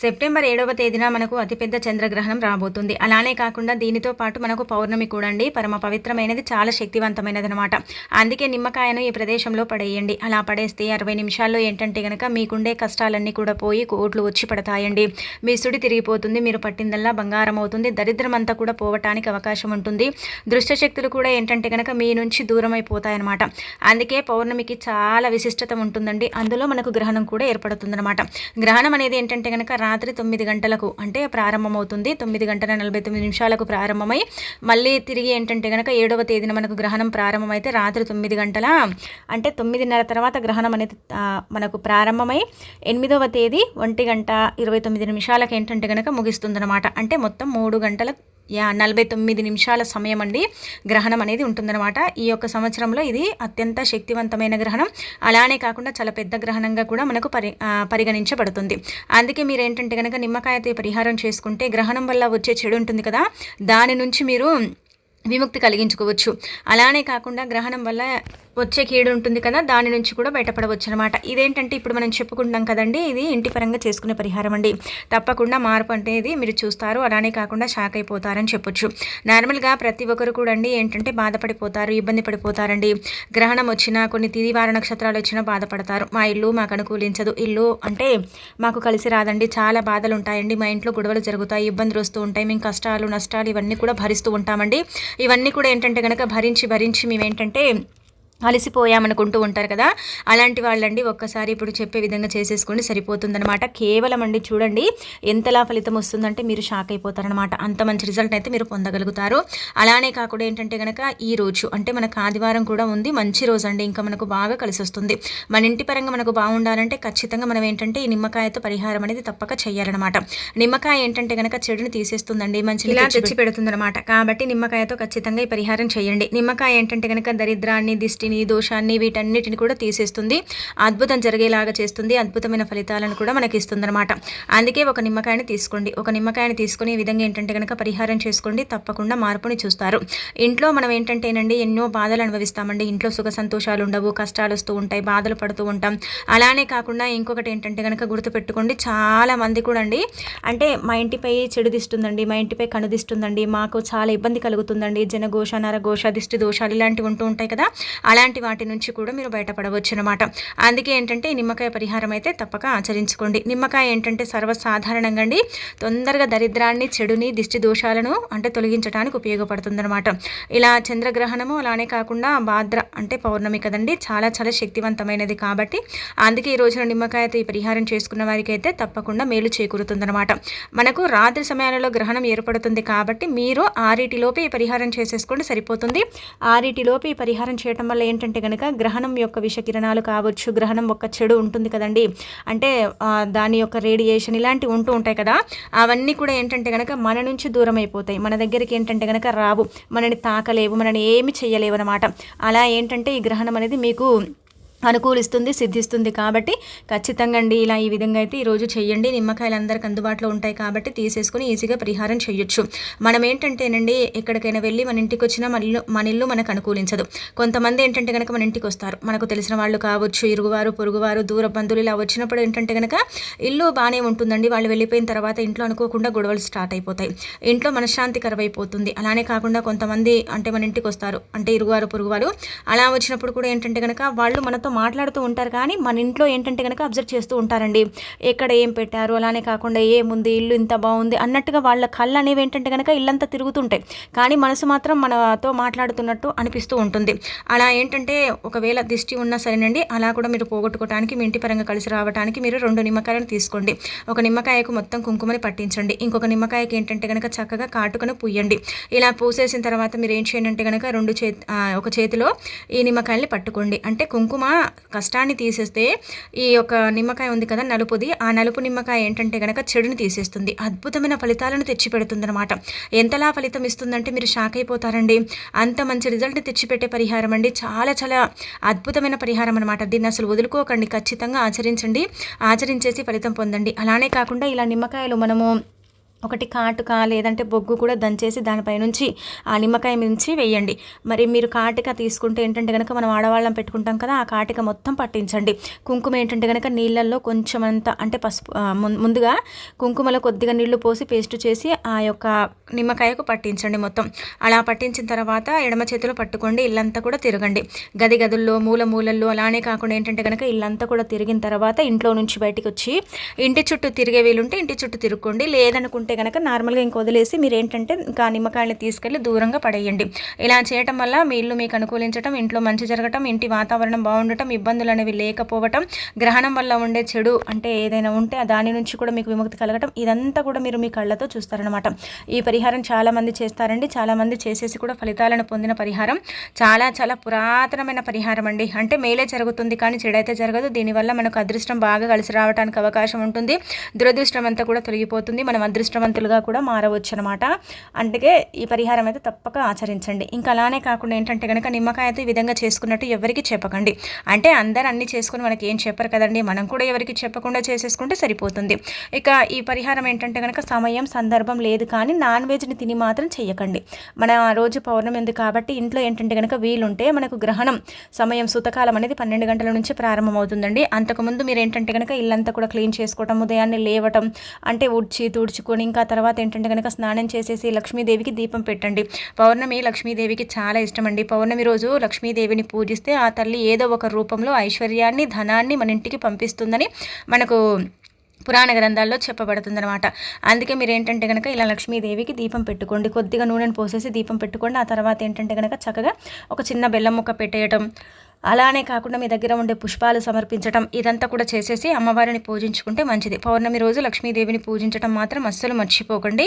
September ఏడవ తేదీన మనకు అతిపెద్ద చంద్రగ్రహణం రాబోతుంది. అలానే కాకుండా దీనితో పాటు మనకు పౌర్ణమి కూడా అండి పరమ పవిత్రమైనది చాలా శక్తివంతమైనది అనమాట అందుకే నిమ్మకాయను ఈ ప్రదేశంలో పడేయండి. అలా పడేస్తే అరవై నిమిషాల్లో ఏంటంటే కనుక మీకుండే కష్టాలన్నీ కూడా పోయి కోట్లు వచ్చి పడతాయండి. మీ సుడి తిరిగిపోతుంది మీరు పట్టిందల్లా బంగారం అవుతుంది దరిద్రం అంతా కూడా పోవటానికి అవకాశం ఉంటుంది. దృష్టశక్తులు కూడా ఏంటంటే కనుక మీ నుంచి దూరం అయిపోతాయన్నమాట అందుకే పౌర్ణమికి చాలా విశిష్టత ఉంటుందండి. అందులో మనకు గ్రహణం కూడా ఏర్పడుతుందన్నమాట. గ్రహణం అనేది ఏంటంటే కనుక రాత్రి తొమ్మిది గంటలకు అంటే ప్రారంభమవుతుంది. తొమ్మిది గంటల నలభై తొమ్మిది నిమిషాలకు ప్రారంభమై మళ్ళీ తిరిగి ఏంటంటే కనుక ఏడవ తేదీన మనకు గ్రహణం ప్రారంభమైతే రాత్రి తొమ్మిది గంటల అంటే తొమ్మిదిన్నర తర్వాత గ్రహణం అనేది మనకు ప్రారంభమై ఎనిమిదవ తేదీ ఒంటి గంట ఇరవై తొమ్మిది నిమిషాలకు ఏంటంటే కనుక ముగిస్తుందన్నమాట. అంటే మొత్తం మూడు గంటల యా నలభై తొమ్మిది నిమిషాల సమయం అండి గ్రహణం అనేది ఉంటుందన్నమాట. ఈ యొక్క సంవత్సరంలో ఇది అత్యంత శక్తివంతమైన గ్రహణం. అలానే కాకుండా చాలా పెద్ద గ్రహణంగా కూడా మనకు పరి పరిగణించబడుతుంది. అందుకే మీరు ఏంటంటే కనుక నిమ్మకాయతో పరిహారం చేసుకుంటే గ్రహణం వల్ల వచ్చే చెడు ఉంటుంది కదా? దాని నుంచి మీరు విముక్తి కలిగించుకోవచ్చు. అలానే కాకుండా గ్రహణం వల్ల వచ్చే కీడు ఉంటుంది కదా దాని నుంచి కూడా బయటపడవచ్చు అనమాట ఇదేంటంటే ఇప్పుడు మనం చెప్పుకుంటాం కదండి ఇది ఇంటి పరంగా చేసుకునే పరిహారం అండి. తప్పకుండా మార్పు అనేది మీరు చూస్తారు అలానే కాకుండా షాక్ అయిపోతారని చెప్పొచ్చు. నార్మల్గా ప్రతి ఒక్కరు కూడా అండి ఏంటంటే బాధపడిపోతారు ఇబ్బంది పడిపోతారండి. గ్రహణం వచ్చినా కొన్ని తిదివార నక్షత్రాలు వచ్చినా బాధపడతారు. మా ఇల్లు మాకు అనుకూలించదు. ఇల్లు అంటే మాకు కలిసి రాదండి. చాలా బాధలు ఉంటాయండి మా ఇంట్లో గొడవలు జరుగుతాయి ఇబ్బందులు వస్తూ ఉంటాయి. మేము కష్టాలు నష్టాలు ఇవన్నీ కూడా భరిస్తూ ఉంటామండి. ఇవన్నీ కూడా ఏంటంటే కనుక భరించి భరించి మేమేంటంటే అలసిపోయామనుకుంటూ ఉంటారు కదా అలాంటి వాళ్ళండి ఒక్కసారి ఇప్పుడు చెప్పే విధంగా చేసేసుకోండి సరిపోతుందనమాట కేవలం అండి చూడండి ఎంతలా ఫలితం వస్తుందంటే మీరు షాక్ అయిపోతారనమాట అంత మంచి రిజల్ట్ అయితే మీరు పొందగలుగుతారు. అలానే కాకుండా ఏంటంటే కనుక ఈ రోజు అంటే మనకు ఆదివారం కూడా ఉంది మంచి రోజు అండి ఇంకా మనకు బాగా కలిసి వస్తుంది. మన ఇంటి పరంగా మనకు బాగుండాలంటే ఖచ్చితంగా మనం ఏంటంటే ఈ నిమ్మకాయతో పరిహారం అనేది తప్పక చేయాలన్నమాట నిమ్మకాయ ఏంటంటే కనుక చెడుని తీసేస్తుందండి మంచి ఇలా తెచ్చి పెడుతుందన్నమాట కాబట్టి నిమ్మకాయతో ఖచ్చితంగా ఈ పరిహారం చేయండి నిమ్మకాయ ఏంటంటే కనుక దరిద్రాన్ని దిష్టి దృష్టిని దోషాన్ని వీటన్నిటిని కూడా తీసేస్తుంది. అద్భుతం జరిగేలాగా చేస్తుంది. అద్భుతమైన ఫలితాలను కూడా మనకి ఇస్తుందన్నమాట అందుకే ఒక నిమ్మకాయని తీసుకోండి. ఒక నిమ్మకాయని తీసుకుని ఈ విధంగా ఏంటంటే కనుక పరిహారం చేసుకోండి. తప్పకుండా మార్పుని చూస్తారు. ఇంట్లో మనం ఏంటంటేనండి ఎన్నో బాధలు అనుభవిస్తామండి. ఇంట్లో సుఖ సంతోషాలు ఉండవు కష్టాలు వస్తూ ఉంటాయి బాధలు పడుతూ ఉంటాం. అలానే కాకుండా ఇంకొకటి ఏంటంటే కనుక గుర్తుపెట్టుకోండి. చాలా మంది కూడా అండి అంటే మా ఇంటిపై చెడు దిస్తుందండి మా ఇంటిపై కనుదిస్తుందండి మాకు చాలా ఇబ్బంది కలుగుతుందండి. జనఘోష నరఘోష దిష్టి దోషాలు ఇలాంటివి ఉంటూ ఉంటాయి కదా. అలాంటి వాటి నుంచి కూడా మీరు బయటపడవచ్చు అనమాట అందుకే ఏంటంటే నిమ్మకాయ పరిహారం అయితే తప్పక ఆచరించుకోండి. నిమ్మకాయ ఏంటంటే సర్వసాధారణంగా అండి తొందరగా దరిద్రాన్ని చెడుని దిష్టి దోషాలను అంటే తొలగించడానికి ఉపయోగపడుతుంది అనమాట ఇలా చంద్రగ్రహణము అలానే కాకుండా భాద్ర అంటే పౌర్ణమి కదండి. చాలా చాలా శక్తివంతమైనది కాబట్టి అందుకే ఈ రోజున నిమ్మకాయతో ఈ పరిహారం చేసుకున్న వారికి అయితే తప్పకుండా మేలు చేకూరుతుందనమాట మనకు రాత్రి సమయాలలో గ్రహణం ఏర్పడుతుంది కాబట్టి మీరు ఆరిటిలోపే ఈ పరిహారం చేసేసుకోండి సరిపోతుంది. ఆరిటిలోపే ఈ పరిహారం చేయటం వల్ల ఏంటంటే కనుక గ్రహణం యొక్క విషకిరణాలు కావచ్చు గ్రహణం ఒక చెడు ఉంటుంది కదండి. అంటే దాని యొక్క రేడియేషన్ ఇలాంటివి ఉంటూ ఉంటాయి కదా. అవన్నీ కూడా ఏంటంటే కనుక మన నుంచి దూరం అయిపోతాయి. మన దగ్గరికి ఏంటంటే కనుక రావు. మనని తాకలేవు. మనని ఏమి చేయలేవు అనమాట అలా ఏంటంటే ఈ గ్రహణం అనేది మీకు అనుకూలిస్తుంది సిద్ధిస్తుంది కాబట్టి ఖచ్చితంగా అండి ఇలా ఈ విధంగా అయితే ఈరోజు చేయండి నిమ్మకాయలు అందరికి అందుబాటులో ఉంటాయి కాబట్టి తీసేసుకొని ఈజీగా పరిహారం చేయొచ్చు మనం ఏంటంటేనండి ఎక్కడికైనా వెళ్ళి మన ఇంటికి వచ్చినా మన ఇల్లు మన ఇల్లు మనకు అనుకూలించదు. కొంతమంది ఏంటంటే కనుక మన ఇంటికి వస్తారు. మనకు తెలిసిన వాళ్ళు కావచ్చు ఇరుగువారు పొరుగువారు దూర బంధువులు ఇలా వచ్చినప్పుడు ఏంటంటే కనుక ఇల్లు బాగానే ఉంటుందండి. వాళ్ళు వెళ్ళిపోయిన తర్వాత ఇంట్లో అనుకోకుండా గొడవలు స్టార్ట్ అయిపోతాయి. ఇంట్లో మనశ్శాంతి కరవైపోతుంది అలానే కాకుండా కొంతమంది అంటే మన ఇంటికి వస్తారు. అంటే ఇరుగువారు పొరుగువారు అలా వచ్చినప్పుడు కూడా ఏంటంటే కనుక వాళ్ళు మనతో మాట్లాడుతూ ఉంటారు. కానీ మన ఇంట్లో ఏంటంటే కనుక అబ్జర్వ్ చేస్తూ ఉంటారండి. ఎక్కడ ఏం పెట్టారు? అలానే కాకుండా ఏముంది? ఇల్లు ఇంత బాగుంది? అన్నట్టుగా వాళ్ళ కళ్ళు అనేవి ఏంటంటే కనుక ఇల్లంతా తిరుగుతుంటాయి. కానీ మనసు మాత్రం మనతో మాట్లాడుతున్నట్టు అనిపిస్తూ ఉంటుంది. అలా ఏంటంటే ఒకవేళ దిష్టి ఉన్నా సరేనండి. అలా కూడా మీరు పోగొట్టుకోవడానికి మీ ఇంటి పరంగా కలిసి రావడానికి మీరు రెండు నిమ్మకాయలను తీసుకోండి. ఒక నిమ్మకాయకు మొత్తం కుంకుమని పట్టించండి. ఇంకొక నిమ్మకాయకి ఏంటంటే కనుక చక్కగా కాటుకను పూయండి ఇలా పూసేసిన తర్వాత మీరు ఏం చేయండి అంటే కనుక రెండు చేతి ఒక చేతిలో ఈ నిమ్మకాయల్ని పట్టుకోండి. అంటే కుంకుమ కష్టాన్ని తీసేస్తే ఈ యొక్క నిమ్మకాయ ఉంది కదా నలుపుది ఆ నలుపు నిమ్మకాయ ఏంటంటే కనుక చెడుని తీసేస్తుంది అద్భుతమైన ఫలితాలను తెచ్చిపెడుతుందనమాట ఎంతలా ఫలితం ఇస్తుందంటే మీరు షాక్ అయిపోతారండి. అంత మంచి రిజల్ట్ తెచ్చిపెట్టే పరిహారం అండి. చాలా చాలా అద్భుతమైన పరిహారం అనమాట దీన్ని అసలు వదులుకోకండి. ఖచ్చితంగా ఆచరించండి. ఆచరించేసి ఫలితం పొందండి. అలానే కాకుండా ఇలా నిమ్మకాయలు మనము ఒకటి కాటుక లేదంటే బొగ్గు కూడా దంచేసి దానిపైనుంచి ఆ నిమ్మకాయ నుంచి వేయండి. మరి మీరు కాటిక తీసుకుంటే ఏంటంటే కనుక మనం ఆడవాళ్ళం పెట్టుకుంటాం కదా ఆ కాటిక మొత్తం పట్టించండి. కుంకుమ ఏంటంటే కనుక నీళ్ళల్లో కొంచెం అంత అంటే పసుపు ముందుగా కుంకుమలో కొద్దిగా నీళ్ళు పోసి పేస్ట్ చేసి ఆ యొక్క నిమ్మకాయకు పట్టించండి మొత్తం. అలా పట్టించిన తర్వాత ఎడమ చేతిలో పట్టుకోండి ఇల్లంతా కూడా తిరగండి. గది గదుల్లో మూల మూలల్లో అలానే కాకుండా ఏంటంటే కనుక ఇల్లంతా కూడా తిరిగిన తర్వాత ఇంట్లో నుంచి బయటికి వచ్చి ఇంటి చుట్టూ తిరిగే వీలుంటే ఇంటి చుట్టూ తిరుక్కోండి. లేదనుకుంటే కనుక నార్మల్గా ఇంక వదిలేసి మీరు ఏంటంటే ఇంకా నిమ్మకాయలు తీసుకెళ్ళి దూరంగా పడేయండి. ఇలా చేయటం వల్ల మీ ఇల్లు మీకు అనుకూలించడం ఇంట్లో మంచి జరగటం ఇంటి వాతావరణం బాగుండటం ఇబ్బందులు అనేవి లేకపోవటం గ్రహణం వల్ల ఉండే చెడు అంటే ఏదైనా ఉంటే దాని నుంచి కూడా మీకు విముక్తి కలగటం ఇదంతా కూడా మీరు మీ కళ్ళతో చూస్తారనమాట. ఈ పరిహారం చాలామంది చేస్తారండి. చాలామంది చేసేసి కూడా ఫలితాలను పొందిన పరిహారం. చాలా చాలా పురాతనమైన పరిహారం అండి. అంటే మేలే జరుగుతుంది కానీ చెడైతే జరగదు. దీనివల్ల మనకు అదృష్టం బాగా కలిసి రావడానికి అవకాశం ఉంటుంది. దురదృష్టం అంతా కూడా తొలగిపోతుంది. మనం అదృష్టం అదృష్టవంతులుగా కూడా మారవచ్చు అనమాట అందుకే ఈ పరిహారం అయితే తప్పక ఆచరించండి. ఇంకా అలానే కాకుండా ఏంటంటే కనుక నిమ్మకాయ అయితే ఈ విధంగా చేసుకున్నట్టు ఎవరికి చెప్పకండి. అంటే అందరు అన్ని చేసుకుని మనకి ఏం చెప్పరు కదండి. మనం కూడా ఎవరికి చెప్పకుండా చేసేసుకుంటే సరిపోతుంది. ఇక ఈ పరిహారం ఏంటంటే కనుక సమయం సందర్భం లేదు కానీ నాన్ వెజ్ని తిని మాత్రం చేయకండి మన రోజు పౌర్ణమి ఉంది కాబట్టి ఇంట్లో ఏంటంటే కనుక వీలుంటే మనకు గ్రహణం సమయం సుతకాలం అనేది పన్నెండు గంటల నుంచి ప్రారంభమవుతుందండి. అంతకుముందు మీరు ఏంటంటే కనుక ఇల్లంతా కూడా క్లీన్ చేసుకోవటం ఉదయాన్నే లేవటం అంటే ఉడ్చి తుడుచుకొని ఇంకా తర్వాత ఏంటంటే కనుక స్నానం చేసేసి లక్ష్మీదేవికి దీపం పెట్టండి. పౌర్ణమి లక్ష్మీదేవికి చాలా ఇష్టం అండి పౌర్ణమి రోజు లక్ష్మీదేవిని పూజిస్తే ఆ తల్లి ఏదో ఒక రూపంలో ఐశ్వర్యాన్ని ధనాన్ని మన ఇంటికి పంపిస్తుందని మనకు పురాణ గ్రంథాల్లో చెప్పబడుతుందన్నమాట. అందుకే మీరు ఏంటంటే కనుక ఇలా లక్ష్మీదేవికి దీపం పెట్టుకోండి. కొద్దిగా నూనెను పోసేసి దీపం పెట్టుకోండి. ఆ తర్వాత ఏంటంటే కనుక చక్కగా ఒక చిన్న బెల్లం ముక్క పెట్టేయటం అలానే కాకుండా మీ దగ్గర ఉండే పుష్పాలు సమర్పించడం ఇదంతా కూడా చేసేసి అమ్మవారిని పూజించుకుంటే మంచిది. పౌర్ణమి రోజు లక్ష్మీదేవిని పూజించడం మాత్రం అస్సలు మర్చిపోకండి.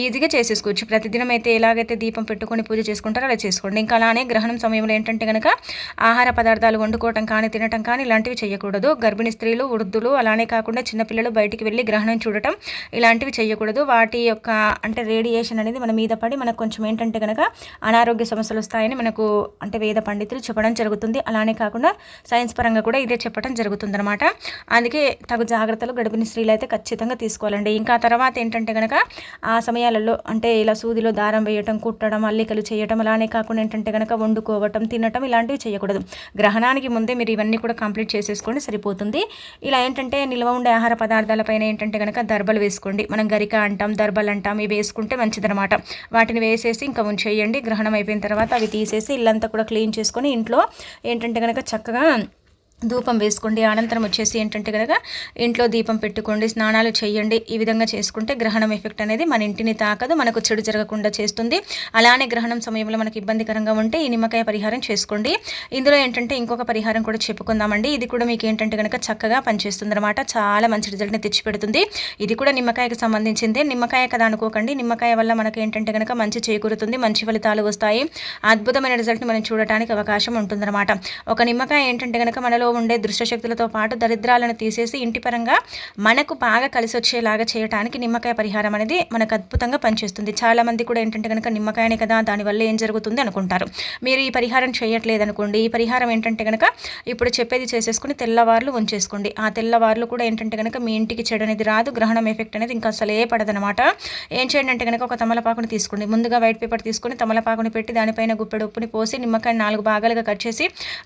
ఈజీగా చేసేసుకోవచ్చు. ప్రతిదినం అయితే ఎలాగైతే దీపం పెట్టుకొని పూజ చేసుకుంటారో అలా చేసుకోండి. ఇంకా అలానే గ్రహణం సమయంలో ఏంటంటే కనుక ఆహార పదార్థాలు వండుకోవటం కానీ తినటం కానీ ఇలాంటివి చేయకూడదు గర్భిణీ స్త్రీలు వృద్ధులు అలానే కాకుండా చిన్నపిల్లలు బయటికి వెళ్ళి గ్రహణం చూడటం ఇలాంటివి చేయకూడదు వాటి యొక్క అంటే రేడియేషన్ అనేది మన మీద పడి మనకు కొంచెం ఏంటంటే కనుక అనారోగ్య సమస్యలు వస్తాయని మనకు అంటే వేద పండితులు చెప్పడం జరుగుతుంది. అలా అలానే కాకుండా సైన్స్ పరంగా కూడా ఇదే చెప్పడం జరుగుతుందనమాట అందుకే తగు జాగ్రత్తలు గడిపిన స్త్రీలు అయితే ఖచ్చితంగా తీసుకోవాలండి. ఇంకా తర్వాత ఏంటంటే కనుక ఆ సమయాలలో అంటే ఇలా సూదిలో దారం వేయటం కుట్టడం అల్లికలు చేయటం అలానే కాకుండా ఏంటంటే కనుక వండుకోవటం తినటం ఇలాంటివి చేయకూడదు. గ్రహణానికి ముందే మీరు ఇవన్నీ కూడా కంప్లీట్ చేసేసుకోండి సరిపోతుంది. ఇలా ఏంటంటే నిల్వ ఉండే ఆహార పదార్థాలపైన ఏంటంటే కనుక దర్బలు వేసుకోండి. మనం గరిక అంటాం దర్బలు అంటాం ఇవి వేసుకుంటే మంచిదనమాట వాటిని వేసేసి ఇంకా ఉంచేయండి. గ్రహణం అయిపోయిన తర్వాత అవి తీసేసి ఇల్లంతా కూడా క్లీన్ చేసుకొని ఇంట్లో ఏంటంటే కనుక చక్కగా ధూపం వేసుకోండి. అనంతరం వచ్చేసి ఏంటంటే కనుక ఇంట్లో దీపం పెట్టుకోండి స్నానాలు చేయండి. ఈ విధంగా చేసుకుంటే గ్రహణం ఎఫెక్ట్ అనేది మన ఇంటిని తాకదు మనకు చెడు జరగకుండా చేస్తుంది. అలానే గ్రహణం సమయంలో మనకు ఇబ్బందికరంగా ఉంటే ఈ నిమ్మకాయ పరిహారం చేసుకోండి. ఇందులో ఏంటంటే ఇంకొక పరిహారం కూడా చెప్పుకుందామండి. ఇది కూడా మీకు ఏంటంటే కనుక చక్కగా పనిచేస్తుంది అనమాట చాలా మంచి రిజల్ట్ని తెచ్చిపెడుతుంది. ఇది కూడా నిమ్మకాయకి సంబంధించిందే. నిమ్మకాయ కదా అనుకోకండి. నిమ్మకాయ వల్ల మనకు ఏంటంటే కనుక మంచి చేకూరుతుంది మంచి ఫలితాలు వస్తాయి. అద్భుతమైన రిజల్ట్ని మనం చూడటానికి అవకాశం ఉంటుందన్నమాట. ఒక నిమ్మకాయ ఏంటంటే కనుక మనలో ఉండే దృష్టశక్తులతో పాటు దరిద్రాలను తీసేసి ఇంటి పరంగా మనకు బాగా కలిసి వచ్చేలాగా చేయడానికి నిమ్మకాయ పరిహారం అనేది మనకు అద్భుతంగా పనిచేస్తుంది. చాలామంది కూడా ఏంటంటే కనుక నిమ్మకాయనే కదా దానివల్ల ఏం జరుగుతుంది అనుకుంటారు. మీరు ఈ పరిహారం చేయట్లేదు అనుకోండి ఈ పరిహారం ఏంటంటే కనుక ఇప్పుడు చెప్పేది చేసేసుకుని తెల్లవార్లు ఉంచేసుకోండి. ఆ తెల్లవార్లు కూడా ఏంటంటే కనుక మీ ఇంటికి చెడు అనేది రాదు గ్రహణం ఎఫెక్ట్ అనేది ఇంకా అసలే పడదనమాట. ఏం చేయండి అంటే కనుక ఒక తమలపాకుని తీసుకోండి. ముందుగా వైట్ పేపర్ తీసుకొని తమలపాకుని పెట్టి దానిపైన గుప్పెడు ఉప్పుని పోసి నిమ్మకాయ నాలుగు భాగాలుగా కట్ చేసి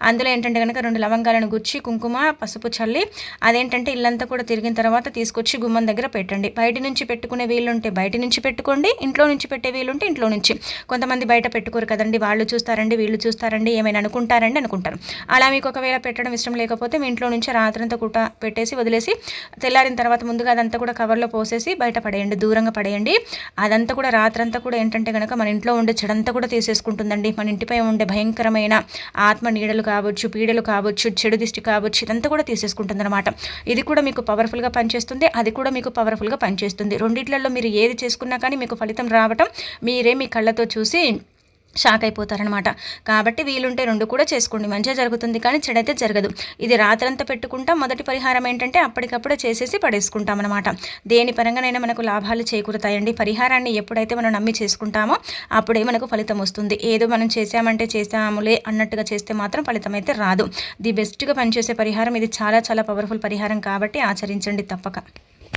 అందులో ఏంటంటే కనుక రెండు లవంగాలను గుచ్చి కుంకుమ పసుపు చల్లి అదేంటంటే ఇల్లంతా కూడా తిరిగిన తర్వాత తీసుకొచ్చి గుమ్మం దగ్గర పెట్టండి. బయట నుంచి పెట్టుకునే వీలుంటే బయట నుంచి పెట్టుకోండి ఇంట్లో నుంచి పెట్టే వీలుంటే ఇంట్లో నుంచి. కొంతమంది బయట పెట్టుకోరు కదండి వాళ్ళు చూస్తారండి వీళ్ళు చూస్తారండి ఏమైనా అనుకుంటారండి అనుకుంటారు. అలా మీకు ఒకవేళ పెట్టడం ఇష్టం లేకపోతే మీ ఇంట్లో నుంచి రాత్రంతా కూడా పెట్టేసి వదిలేసి తెల్లారిన తర్వాత ముందుగా అదంతా కూడా కవర్లో పోసేసి బయట పడేయండి దూరంగా పడేయండి. అదంతా కూడా రాత్రంతా కూడా ఏంటంటే కనుక మన ఇంట్లో ఉండే చెడంతా కూడా తీసేసుకుంటుందండి. మన ఇంటిపై ఉండే భయంకరమైన ఆత్మ నీడలు కావచ్చు పీడలు కావచ్చు చెడు దిష్టి కావచ్చు ఇదంతా కూడా తీసేసుకుంటుంది అనమాట ఇది కూడా మీకు పవర్ఫుల్గా పనిచేస్తుంది అది కూడా మీకు పవర్ఫుల్గా పనిచేస్తుంది. రెండిట్లలో మీరు ఏది చేసుకున్నా కానీ మీకు ఫలితం రావటం మీరే మీ కళ్ళతో చూసి షాక్ అయిపోతారనమాట. కాబట్టి వీలుంటే రెండు కూడా చేసుకోండి. మంచిగా జరుగుతుంది కానీ చెడైతే జరగదు. ఇది రాత్రంతా పెట్టుకుంటాం. మొదటి పరిహారం ఏంటంటే అప్పటికప్పుడే చేసేసి పడేసుకుంటాం అనమాట దేని పరంగానైనా మనకు లాభాలు చేకూరుతాయండి. పరిహారాన్ని ఎప్పుడైతే మనం నమ్మి చేసుకుంటామో అప్పుడే మనకు ఫలితం వస్తుంది. ఏదో మనం చేసామంటే చేసాములే అన్నట్టుగా చేస్తే మాత్రం ఫలితం అయితే రాదు. ది బెస్ట్గా పనిచేసే పరిహారం. ఇది చాలా చాలా పవర్ఫుల్ పరిహారం కాబట్టి ఆచరించండి తప్పక.